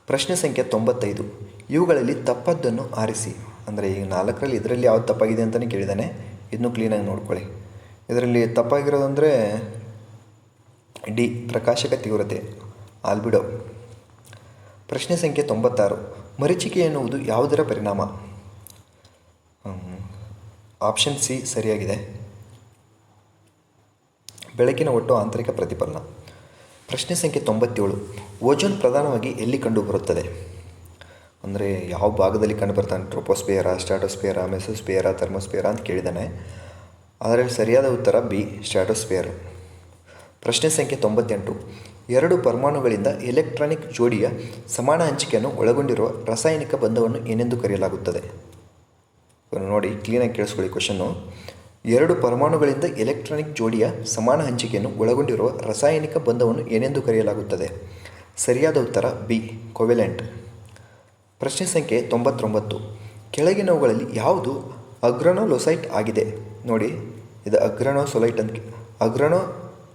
ಪ್ರಶ್ನೆ ಸಂಖ್ಯೆ ತೊಂಬತ್ತೈದು. ಇವುಗಳಲ್ಲಿ ತಪ್ಪದ್ದನ್ನು ಆರಿಸಿ. ಅಂದರೆ ಈಗ ನಾಲ್ಕರಲ್ಲಿ, ಇದರಲ್ಲಿ ಯಾವ್ದು ತಪ್ಪಾಗಿದೆ ಅಂತಲೇ ಕೇಳಿದ್ದಾನೆ ಇದನ್ನು ಕ್ಲೀನಾಗಿ ನೋಡ್ಕೊಳ್ಳಿ. ಇದರಲ್ಲಿ ತಪ್ಪಾಗಿರೋದಂದರೆ ಡಿ, ಪ್ರಕಾಶಕ ತೀವ್ರತೆ, ಆಲ್ಬಿಡೋ. ಪ್ರಶ್ನೆ ಸಂಖ್ಯೆ ತೊಂಬತ್ತಾರು. ಮರೀಚಿಕೆ ಎನ್ನುವುದು ಯಾವುದರ ಪರಿಣಾಮ? ಆಪ್ಷನ್ ಸಿ ಸರಿಯಾಗಿದೆ. ಬೆಳಕಿನ ಒಟ್ಟು ಆಂತರಿಕ ಪ್ರತಿಫಲನ. ಪ್ರಶ್ನೆ ಸಂಖ್ಯೆ ತೊಂಬತ್ತೇಳು. ಓಜೋನ್ ಪ್ರಧಾನವಾಗಿ ಎಲ್ಲಿ ಕಂಡುಬರುತ್ತದೆ? ಅಂದರೆ ಯಾವ ಭಾಗದಲ್ಲಿ ಕಂಡುಬರ್ತಾನೆ? ಟ್ರೋಪೋಸ್ಪಿಯರ ಸ್ಟಾಟೋಸ್ಪಿಯರ ಮೆಸೋಸ್ಪಿಯರ ಥರ್ಮೋಸ್ಪಿಯರ ಅಂತ ಕೇಳಿದ್ದಾನೆ ಅದರಲ್ಲಿ ಸರಿಯಾದ ಉತ್ತರ ಬಿ, ಸ್ಟ್ರಾಟೋಸ್ಫಿಯರ್. ಪ್ರಶ್ನೆ ಸಂಖ್ಯೆ ತೊಂಬತ್ತೆಂಟು. ಎರಡು ಪರಮಾಣುಗಳಿಂದ ಎಲೆಕ್ಟ್ರಾನಿಕ್ ಜೋಡಿಯ ಸಮಾನ ಹಂಚಿಕೆಯನ್ನು ಒಳಗೊಂಡಿರುವ ರಾಸಾಯನಿಕ ಬಂಧವನ್ನು ಏನೆಂದು ಕರೆಯಲಾಗುತ್ತದೆ? ನೋಡಿ ಕ್ಲೀನಾಗಿ ಕೇಳಿಸ್ಕೊಳ್ಳಿ ಕ್ವಶನ್ನು ಎರಡು ಪರಮಾಣುಗಳಿಂದ ಎಲೆಕ್ಟ್ರಾನಿಕ್ ಜೋಡಿಯ ಸಮಾನ ಹಂಚಿಕೆಯನ್ನು ಒಳಗೊಂಡಿರುವ ರಾಸಾಯನಿಕ ಬಂಧವನ್ನು ಏನೆಂದು ಕರೆಯಲಾಗುತ್ತದೆ? ಸರಿಯಾದ ಉತ್ತರ ಬಿ ಕೊವೆಲೆಂಟ್ ಪ್ರಶ್ನೆ ಸಂಖ್ಯೆ ತೊಂಬತ್ತೊಂಬತ್ತು. ಕೆಳಗಿನವುಗಳಲ್ಲಿ ಯಾವುದು ಅಗ್ರನೋಲೊಸೈಟ್ ಆಗಿದೆ? ನೋಡಿ, ಇದು ಅಗ್ರಣೋ ಸೊಲೈಟ್ ಅಂತ ಅಗ್ರಣೋ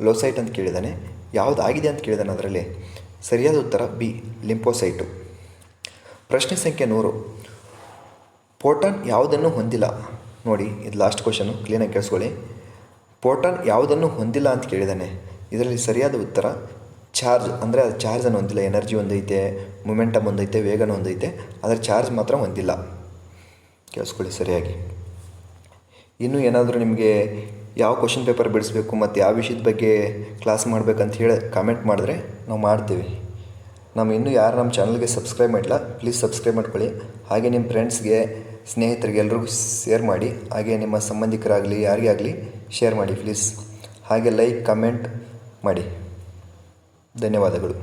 ಲೋಸೈಟ್ ಅಂತ ಕೇಳಿದ್ದಾನೆ ಯಾವುದು ಆಗಿದೆ ಅಂತ ಕೇಳಿದಾನೆ ಅದರಲ್ಲಿ? ಸರಿಯಾದ ಉತ್ತರ ಬಿ, ಲಿಂಪೋಸೈಟು. ಪ್ರಶ್ನೆ ಸಂಖ್ಯೆ ನೂರು. ಪೋಟಾನ್ ಯಾವುದನ್ನು ಹೊಂದಿಲ್ಲ? ನೋಡಿ, ಇದು ಲಾಸ್ಟ್ ಕ್ವಶನು ಕ್ಲೀನಾಗಿ ಕೇಳಿಸ್ಕೊಳ್ಳಿ. ಪೋಟಾನ್ ಯಾವುದನ್ನು ಹೊಂದಿಲ್ಲ ಅಂತ ಕೇಳಿದ್ದಾನೆ ಇದರಲ್ಲಿ ಸರಿಯಾದ ಉತ್ತರ, ಚಾರ್ಜ್, ಅಂದರೆ ಅದು ಚಾರ್ಜನ್ನು ಹೊಂದಿಲ್ಲ. ಎನರ್ಜಿ ಒಂದೈತೆ, ಮೊಮೆಂಟಮ್ ಒಂದೈತೆ, ವೇಗನ ಒಂದೈತೆ, ಆದರೆ ಚಾರ್ಜ್ ಮಾತ್ರ ಹೊಂದಿಲ್ಲ. ಕೇಳಿಸ್ಕೊಳ್ಳಿ ಸರಿಯಾಗಿ. ಇನ್ನೂ ಏನಾದರೂ ನಿಮಗೆ ಯಾವ ಕ್ವಶನ್ ಪೇಪರ್ ಬಿಡಿಸ್ಬೇಕು ಮತ್ತು ಯಾವ ವಿಷಯದ ಬಗ್ಗೆ ಕ್ಲಾಸ್ ಮಾಡಬೇಕಂತ ಹೇಳಿ ಕಾಮೆಂಟ್ ಮಾಡಿದ್ರೆ ನಾವು ಮಾಡ್ತೀವಿ. ನಮ್ಮ ಇನ್ನೂ ಯಾರು ನಮ್ಮ ಚಾನಲ್ಗೆ ಸಬ್ಸ್ಕ್ರೈಬ್ ಮಾಡಿಲ್ಲ ಪ್ಲೀಸ್ ಸಬ್ಸ್ಕ್ರೈಬ್ ಮಾಡ್ಕೊಳ್ಳಿ. ಹಾಗೆ ನಿಮ್ಮ ಫ್ರೆಂಡ್ಸ್ಗೆ ಸ್ನೇಹಿತರಿಗೆ ಎಲ್ರಿಗೂ ಶೇರ್ ಮಾಡಿ, ಹಾಗೆ ನಿಮ್ಮ ಸಂಬಂಧಿಕರಾಗಲಿ, ಯಾರಿಗೇ ಆಗಲಿ ಶೇರ್ ಮಾಡಿ ಪ್ಲೀಸ್ ಹಾಗೆ ಲೈಕ್ ಕಮೆಂಟ್ ಮಾಡಿ. ಧನ್ಯವಾದಗಳು.